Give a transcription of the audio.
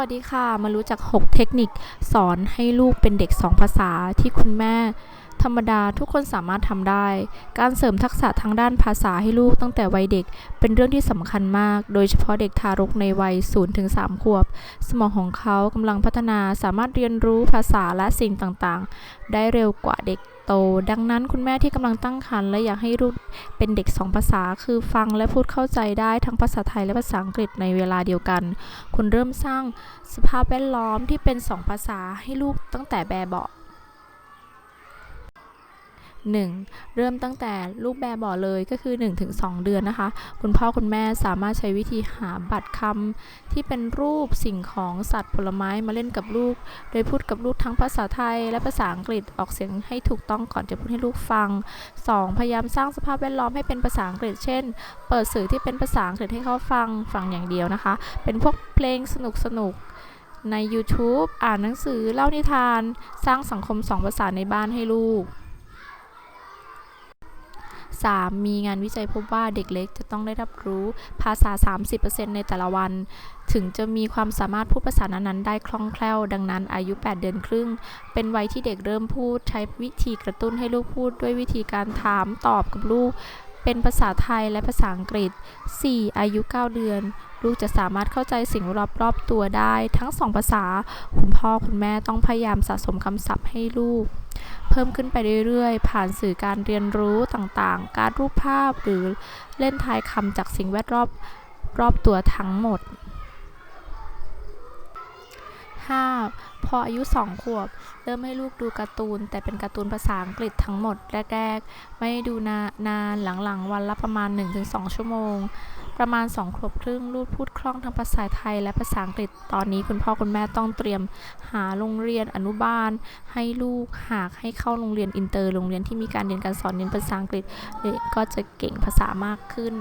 วัสดีค่ะ มารู้จัก 6 เทคนิคสอนให้ลูกเป็นเด็ก 2 ภาษาที่คุณแม่ ธรรมดาทุกคนสามารถทำได้ การเสริมทักษะทางด้านภาษาให้ลูกตั้งแต่วัยเด็ก เป็นเรื่องที่สำคัญมาก โดยเฉพาะเด็กทารกในวัย 0-3 ขวบ สมองของเขากำลังพัฒนาสามารถเรียนรู้ภาษาและสิ่งต่างๆ ได้เร็วกว่าเด็กโต ดังนั้นคุณแม่ที่กำลังตั้งครรภ์และอยากให้ลูกเป็นเด็ก2ภาษา คือฟังและพูดเข้าใจได้ทั้งภาษาไทยและภาษาอังกฤษในเวลาเดียวกัน คุณเริ่มสร้างสภาพแวดล้อมที่เป็น2ภาษาให้ลูกตั้งแต่แบบเบาะ 1. เริ่มตั้งแต่ลูกแบบบาะเลยก็คือ 1-2 เดือนนะคะ คุณพ่อคุณแม่สามารถใช้วิธีหาบัตรคำที่เป็นรูปสิ่งของสัตว์ผลไม้มาเล่นกับลูก โดยพูดกับลูกทั้งภาษาไทย และภาษาอังกฤษออกเสียงให้ถูกต้องก่อนจะพูดให้ลูกฟัง 2. พยายามสร้างสภาพแวดล้อมให้เป็นภาษาอังกฤษ เช่น เปิดสื่อที่เป็นภาษาอังกฤษให้เขาฟังฟังอย่างเดียวนะคะ เป็นพวกเพลงสนุกสนุกใน YouTube อ่านหนังสือ เล่านิทาน สร้างสังคมสองภาษาในบ้านให้ลูก 3. มีงานวิจัยพบว่าเด็กเล็กจะต้องได้รับรู้ภาษา 30%ในแต่ละวัน ถึงจะมีความสามารถพูดภาษานั้นๆได้คล่องแคล่ว ดังนั้นอายุ 8 เดือนครึ่ง เป็นวัยที่เด็กเริ่มพูด ใช้วิธีกระตุ้นให้ลูกพูด ด้วยวิธีการถามตอบกับลูก เป็นภาษาไทยและภาษาอังกฤษ 4. อายุ 9 เดือน ลูกจะสามารถเข้าใจสิ่งรอบๆตัวได้ ทั้งสองภาษา คุณพ่อคุณแม่ต้องพยายามสะสมคำศัพท์ให้ลูก เพิ่มขึ้นไปเรื่อยๆ ผ่านสื่อการเรียนรู้ต่างๆ การรูปภาพหรือเล่นทายคำจากสิ่งแวดรอบรอบตัวทั้งหมด 5. พออายุ 2 ขวบ เริ่มให้ลูกดูการ์ตูน แต่เป็นการ์ตูนภาษาอังกฤษทั้งหมดแรกๆ ไม่ดูนานานหลังๆ วันละประมาณ 1-2 ชั่วโมง ประมาณ 2 ครบครึ่งลูกพูดคล่องทั้งภาษาไทยและภาษาอังกฤษ ตอนนี้คุณพ่อคุณแม่ต้องเตรียมหาโรงเรียนอนุบาล ให้ลูกหากให้เข้าโรงเรียนอินเตอร์ โรงเรียนที่มีการเรียนการสอนเน้นภาษาอังกฤษเด็กก็จะเก่งภาษามากขึ้น